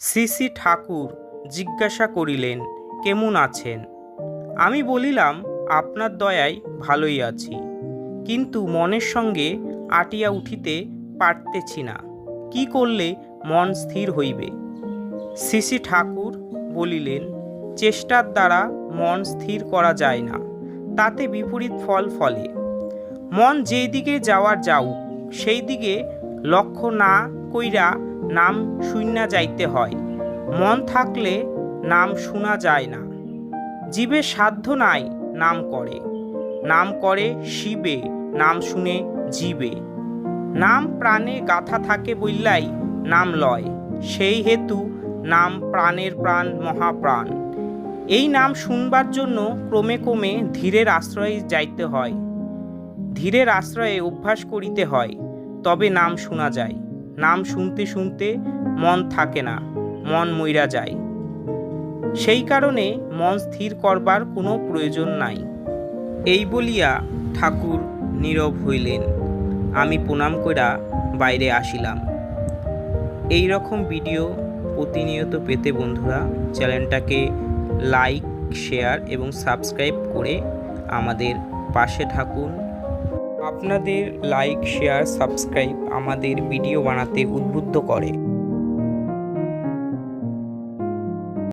শ্রী শ্রী ঠাকুর জিজ্ঞাসা করিলেন, কেমন আছেন? আমি বলিলাম, আপনার দয়ায় ভালোই আছি। কিন্তু মনের সঙ্গে আটিয়া উঠিতে পারতেছি না। কি করলে মন স্থির হইবে? শ্রী ঠাকুর বলিলেন, চেষ্টার দ্বারা মন স্থির করা যায় না। তাতে বিপরীত ফল ফলে। মন যেই দিকে যাওয়ার যাও সেই দিকে লক্ষ্য না কইরা নাম শুইনা যাইতে হয়। মন থাকলে নাম শোনা যায় না। জীবের সাধ্য নাই নাম করে। নাম করে শিবে, নাম শুনে জীবে। নাম প্রাণে গাথা থাকে বললাই নাম লয়। সেই হেতু নাম প্রাণের প্রাণ মহাপ্রাণ। এই নাম শুনবার জন্য ক্রমে ক্রমে ধীরের আশ্রয়ে যাইতে হয়। ধীরের আশ্রয়ে অভ্যাস করিতে হয়, তবে নাম শোনা যায়। নাম শুনতে শুনতে মন থাকে না, মন মইরা যায়। সেই কারণে মন স্থির করবার কোনো প্রয়োজন নাই। এই বলিয়া ঠাকুর নীরব হইলেন। আমি প্রণাম কইরা বাইরে আসিলাম। এই রকম ভিডিও প্রতিনিয়ত পেতে বন্ধুরা চ্যানেলটাকে লাইক, শেয়ার এবং সাবস্ক্রাইব করে আমাদের পাশে থাকুন। আপনাদের লাইক শেয়ার সাবস্ক্রাইব আমাদের ভিডিও বানাতে উদ্বুদ্ধ করে।